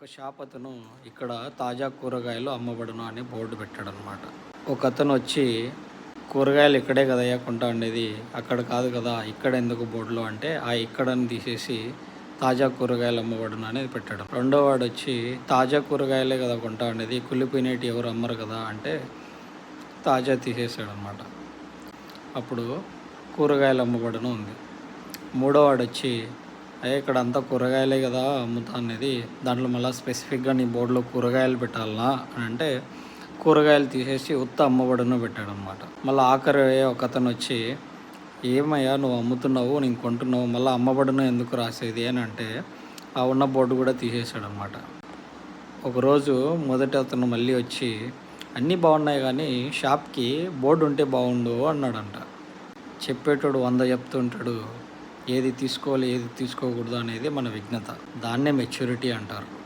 ఒక షాప్ అతను ఇక్కడ తాజా కూరగాయలు అమ్మబడును అని బోర్డు పెట్టాడు అనమాట ఒక అతను వచ్చి కూరగాయలు ఇక్కడే కదయ్యా కొంటా ఉండేది అక్కడ కాదు కదా ఇక్కడ ఎందుకు బోర్డులో? అంటే ఆ ఇక్కడని తీసేసి తాజా కూరగాయలు అమ్మబడును అనేది పెట్టాడు. రెండో వాడు వచ్చి తాజా కూరగాయలే కదా కొంటా ఉండేది కుళ్ళిపోయినట్టు ఎవరు అమ్మరు కదా అంటే తాజా తీసేసాడు అనమాట అప్పుడు కూరగాయలు అమ్మబడును ఉంది. మూడో వాడు వచ్చి అయ్యా ఇక్కడ అంతా కూరగాయలే కదా అమ్ముతా అనేది దాంట్లో మళ్ళీ స్పెసిఫిక్గా నీ బోర్డులో కూరగాయలు పెట్టాలనా అని అంటే కూరగాయలు తీసేసి ఉత్త అమ్మబడును పెట్టాడు అనమాట మళ్ళీ ఆఖరి ఒక అతను వచ్చి ఏమయ్యా నువ్వు అమ్ముతున్నావు నేను కొంటున్నావు మళ్ళీ అమ్మబడును ఎందుకు రాసేది? అని అంటే ఆ ఉన్న బోర్డు కూడా తీసేసాడు అనమాట ఒకరోజు మొదట అతను మళ్ళీ వచ్చి అన్నీ బాగున్నాయి కానీ షాప్కి బోర్డు ఉంటే బాగుండు అన్నాడంట. చెప్పేటోడు వంద చెప్తుంటాడు. ఏది తీసుకోవాలి ఏది తీసుకోకూడదు అనేది మన విఘ్నత దాన్నే మెచ్యూరిటీ అంటారు.